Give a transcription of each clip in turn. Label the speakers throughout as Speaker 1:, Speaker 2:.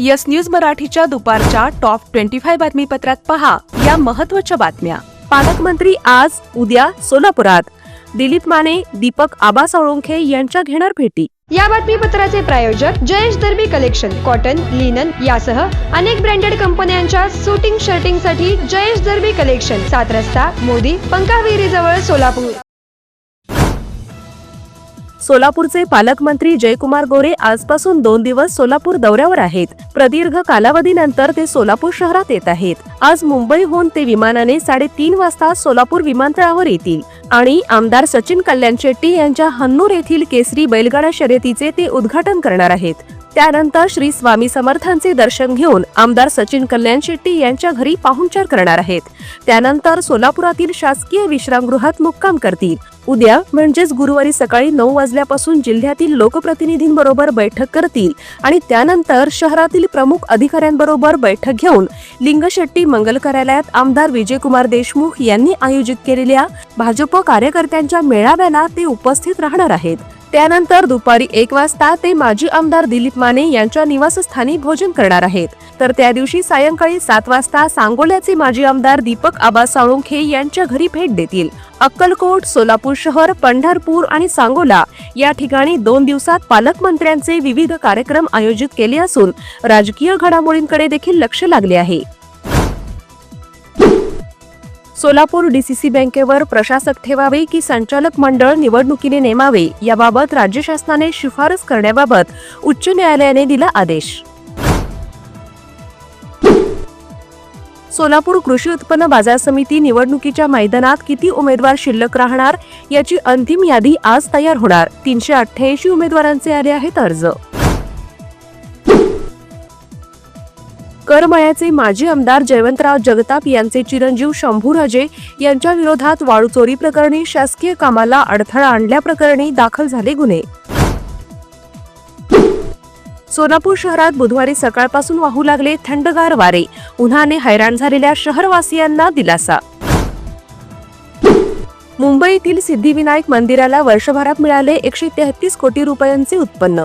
Speaker 1: Yes news मराठीच्या दुपारच्या top twenty five बातमीपत्रात पहा या महत्त्वाच्या बातम्या. पालकमंत्री आज उद्या सोलापुरात. दिलीप माने दीपक आबा साळुंखे यांच्या घेणार भेटी.
Speaker 2: या बातमीपत्राचे प्रायोजक Jayesh Darbi collection cotton linen यासह अनेक ब्रँडेड कंपन्यांच्या सुटिंग शर्टिंगसाठी जयेश दर्बी कलेक्शन सात रस्ता मोदी पंकाविहिरी जवळ सोलापूर.
Speaker 1: सोलापूरचे पालकमंत्री जयकुमार गोरे आजपासून दोन दिवस सोलापूर दौऱ्यावर आहेत. प्रदीर्घ कालावधीनंतर ते सोलापूर शहरात येत आहेत. आज मुंबईहून ते विमानाने साडेतीन वाजता सोलापूर विमानतळावर येतील. आणि आमदार सचिन कल्याण शेट्टी यांच्या हन्नूर येथील केसरी बैलगाडा शर्यतीचे ते उद्घाटन करणार आहेत. त्यानंतर श्री स्वामी समर्थांचे दर्शन घेऊन आमदार सचिन कल्याण शेट्टी यांच्या घरी पाहुणचार करणार आहेत. त्यानंतर सोलापुरातील शासकीय विश्रामगृहात मुक्काम करतील. उद्या म्हणजेच गुरुवारी सकाळी नऊ वाजल्यापासून जिल्ह्यातील लोकप्रतिनिधींबरोबर बैठक करतील आणि त्यानंतर शहरातील प्रमुख अधिकाऱ्यांबरोबर बैठक घेऊन लिंगशेट्टी मंगल कार्यालयात आमदार विजयकुमार देशमुख यांनी आयोजित केलेल्या भाजप कार्यकर्त्यांच्या मेळाव्याला ते उपस्थित राहणार आहेत. त्यानंतर दुपारी एक वाजता ते माजी आमदार दिलीप माने यांच्या निवासस्थानी भोजन करणार आहेत. तर त्या दिवशी सायंकाळी सात वाजता सांगोल्याचे माजी आमदार दीपक आबा साळुंखे यांच्या घरी भेट देतील. अक्कलकोट सोलापूर शहर पंढरपूर आणि सांगोला या ठिकाणी दोन दिवसात पालकमंत्र्यांचे विविध कार्यक्रम आयोजित केले असून राजकीय घडामोडींकडे देखील लक्ष लागले आहे. सोलापूर डीसीसी बँकेवर प्रशासक ठेवावे की संचालक मंडळ निवडणुकीने नेमावे याबाबत राज्य शासनाने शिफारस करण्याबाबत उच्च न्यायालयाने दिला आदेश. सोलापूर कृषी उत्पन्न बाजार समिती निवडणुकीच्या मैदानात किती उमेदवार शिल्लक राहणार याची अंतिम यादी आज तयार होणार. तीनशे अठ्ठ्याऐंशी उमेदवारांचे आले आहेत अर्ज. करमळ्याचे माजी आमदार जयवंतराव जगताप यांचे चिरंजीव शंभूराजे यांच्या विरोधात वाळू चोरी प्रकरणी शासकीय कामाला अडथळा आणल्याप्रकरणी दाखल झाले गुन्हे. सोलापूर शहरात बुधवारी सकाळपासून वाहू लागले थंडगार वारे. उन्हाने हैराण झालेल्या शहरवासियांना दिलासा. मुंबईतील सिद्धिविनायक मंदिराला वर्षभरात मिळाले एकशे तेहतीस कोटी रुपयांचे उत्पन्न.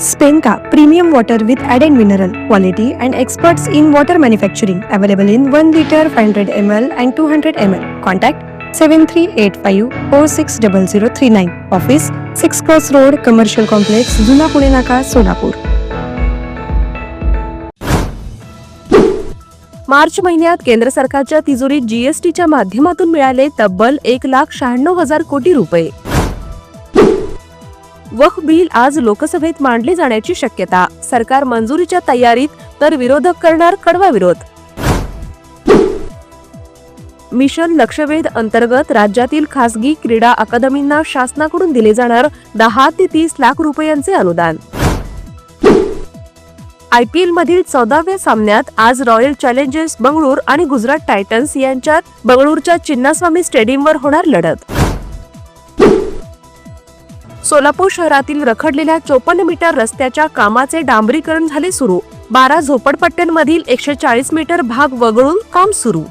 Speaker 3: Spain premium water with add added mineral quality and experts in water manufacturing available in one litre five hundred M L and two hundred M L contact seven three
Speaker 2: eight five four six double zero three nine office six cross road commercial complex
Speaker 3: जुना पुणे नाका सोलापूर
Speaker 1: मार्च महिन्यात केंद्र सरकारच्या तिजोरीत जीएसटीच्या माध्यमातून मिळाले तब्बल एक लाख शहाण्णव हजार कोटी रुपये वक्फ बिल आज लोकसभेत मांडले जाण्याची शक्यता. सरकार मंजुरीच्या तयारीत तर विरोधक करणार कडवा विरोध. मिशन लक्षवेध अंतर्गत राज्यातील खासगी क्रीडा अकादमींना शासनाकडून दिले जाणार दहा ते तीस लाख रुपयांचे अनुदान. आयपीएल मधील चौदाव्या सामन्यात आज रॉयल चॅलेंजर्स बंगळूर आणि गुजरात टायटन्स यांच्यात बंगळूरच्या चिन्नास्वामी स्टेडियमवर होणार लढत. सोलापूर शहरातील रखडलेल्या चोपन्न मीटर रस्त्याच्या कामाचे डांबरीकरण झाले सुरू. बारा झोपडपट्ट्यांमधील एकशे चाळीस मीटर भाग वगळून काम सुरू.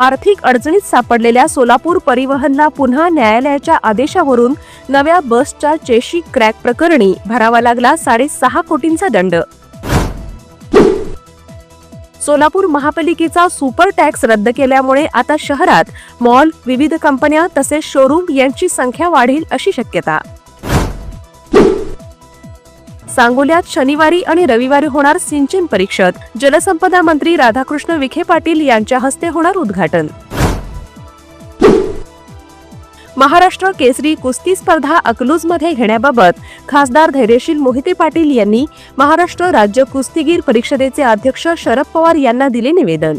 Speaker 1: आर्थिक अडचणीत सापडलेल्या सोलापूर परिवहनला पुन्हा न्यायालयाच्या आदेशावरून नव्या बसच्या चेशी क्रॅक प्रकरणी भरावा लागला साडेसहा कोटींचा दंड. सोलापूर महापालिकेचा सुपर टॅक्स रद्द केल्यामुळे आता शहरात मॉल विविध कंपन्या तसेच शोरूम यांची संख्या वाढेल अशी शक्यता. सांगोल्यात शनिवारी आणि रविवारी होणार सिंचन परिषद. जलसंपदा मंत्री राधाकृष्ण विखे पाटील यांच्या हस्ते होणार उद्घाटन. महाराष्ट्र केसरी कुस्ती स्पर्धा अकलूजमध्ये घेण्याबाबत खासदार धैर्यशील मोहिते पाटील यांनी महाराष्ट्र राज्य कुस्तीगीर परिषदेचे अध्यक्ष शरद पवार यांना दिले निवेदन.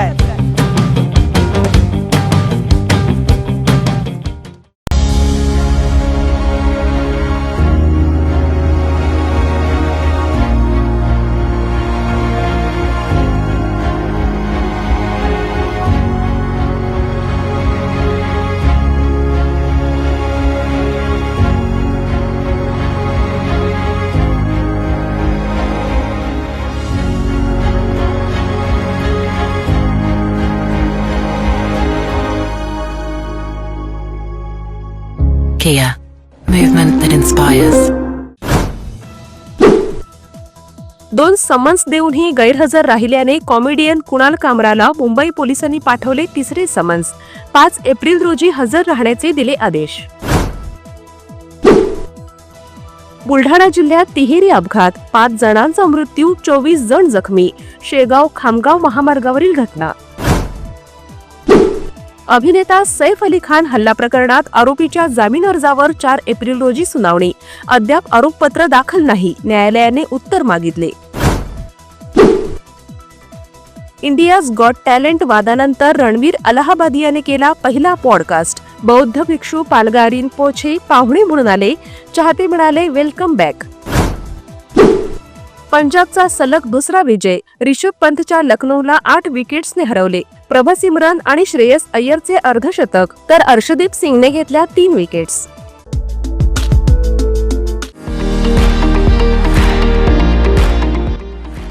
Speaker 2: that.
Speaker 4: Kia, movement that inspires.
Speaker 1: दोन समन्स देऊनही गैरहजर राहिल्याने कॉमेडियन कुणाल कामराला मुंबई पोलिसांनी पाठवले तिसरे समन्स. पाच एप्रिल रोजी हजर राहण्याचे दिले आदेश. बुलढाणा जिल्ह्यात तिहेरी अपघात. पाच जणांचा मृत्यू चोवीस जण जखमी. शेगाव खामगाव महामार्गावरील घटना. अभिनेता सैफ अली खान हल्ला प्रकरणात आरोपीच्या जामीन अर्जावर चार एप्रिल रोजी सुनावणी. अद्याप आरोपपत्र दाखल नाही न्यायालयाने उत्तर मागितले. इंडियाज गॉट टॅलेंट वादानंतर रणवीर अलाहाबादियाने केला पहिला पॉडकास्ट. बौद्ध भिक्षू पालगारीन पोछे पाहुणे म्हणून आले चाहते म्हणाले वेलकम बॅक. पंजाबचा सलग दुसरा विजय रिषभ पंतच्या लखनौला आठ विकेट्सने हरवले. प्रभसिमरन आणि श्रेयस अय्यरचे अर्धशतक तर अर्षदीप सिंगने घेतल्या तीन विकेट्स.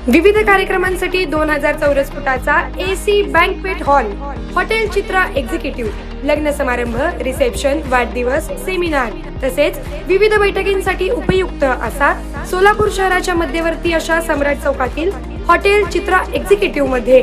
Speaker 2: विविध कार्यक्रमांसाठी दोन हजार चौरस फुटाचा AC banquet hall hotel Chitra executive लग्न समारंभ रिसेप्शन वाढदिवस सेमिनार तसेच विविध बैठकींसाठी उपयुक्त असा सोलापूर शहराच्या मध्यवर्ती अशा सम्राट चौकातील हॉटेल चित्रा एक्झिक्युटिव्हमध्ये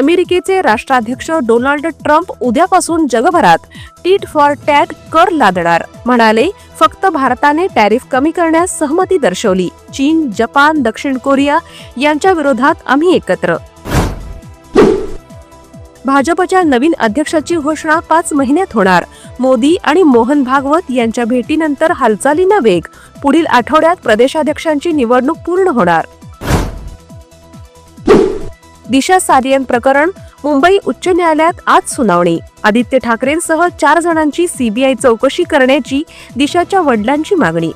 Speaker 1: अमेरिकेचे राष्ट्राध्यक्ष डोनाल्ड ट्रम्प उद्यापासून जगभरात टीट फॉर टॅट कर लादणार. म्हणाले फक्त भारताने टॅरिफ कमी करण्यास सहमती दर्शवली. चीन जपान दक्षिण कोरिया यांच्या विरोधात आम्ही एकत्र. भाजपच्या नवीन अध्यक्षाची घोषणा पाच महिन्यात होणार. मोदी आणि मोहन भागवत यांच्या भेटीनंतर हालचालींना वेग. पुढील आठवड्यात प्रदेशाध्यक्षांची निवडणूक पूर्ण होणार. दिशा सारियन प्रकरण मुंबई उच्च न्यायालयात आज सुनावणी. आदित्य ठाकरेंसह चार जणांची सीबीआय चौकशी करण्याची दिशाच्या वडिलांची मागणी.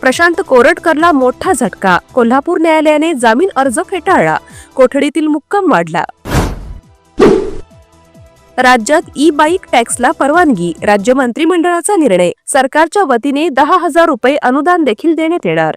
Speaker 1: प्रशांत कोरटकरला मोठा झटका. कोल्हापूर न्यायालयाने जामीन अर्ज फेटाळला. कोठडीतील मुक्काम वाढला. राज्यात ई बाईक टॅक्सला परवानगी. राज्य मंत्रिमंडळाचा निर्णय. सरकारच्या वतीने दहा हजार रुपये अनुदान देखील देण्यात येणार.